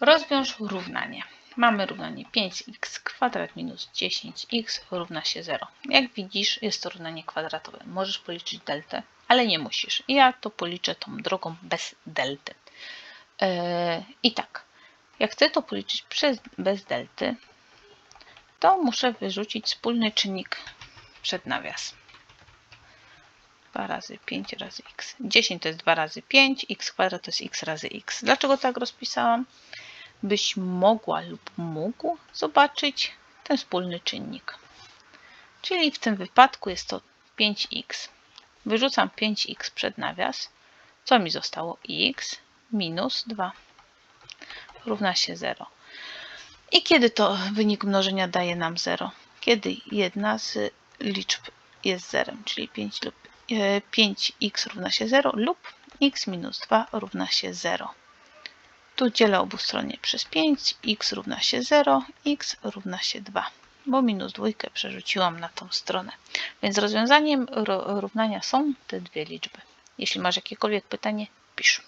Rozwiąż równanie. Mamy równanie 5x kwadrat minus 10x równa się 0. Jak widzisz, jest to równanie kwadratowe. Możesz policzyć deltę, ale nie musisz. Ja to policzę tą drogą bez delty. Yy, I tak, jak chcę to policzyć przez, bez delty, to muszę wyrzucić wspólny czynnik przed nawias. 2 razy 5 razy x. 10 to jest 2 razy 5, x kwadrat to jest x razy x. Dlaczego tak rozpisałam? Byś mogła lub mógł zobaczyć ten wspólny czynnik. Czyli w tym wypadku jest to 5x. Wyrzucam 5x przed nawias. Co mi zostało? x minus 2 równa się 0. I kiedy to wynik mnożenia daje nam 0? Kiedy jedna z liczb jest zerem, czyli 5 lub e, 5x równa się 0 lub x minus 2 równa się 0. Tu dzielę obustronnie przez 5, x równa się 0, x równa się 2, bo minus dwójkę przerzuciłam na tą stronę. Więc rozwiązaniem ro- równania są te dwie liczby. Jeśli masz jakiekolwiek pytanie, pisz.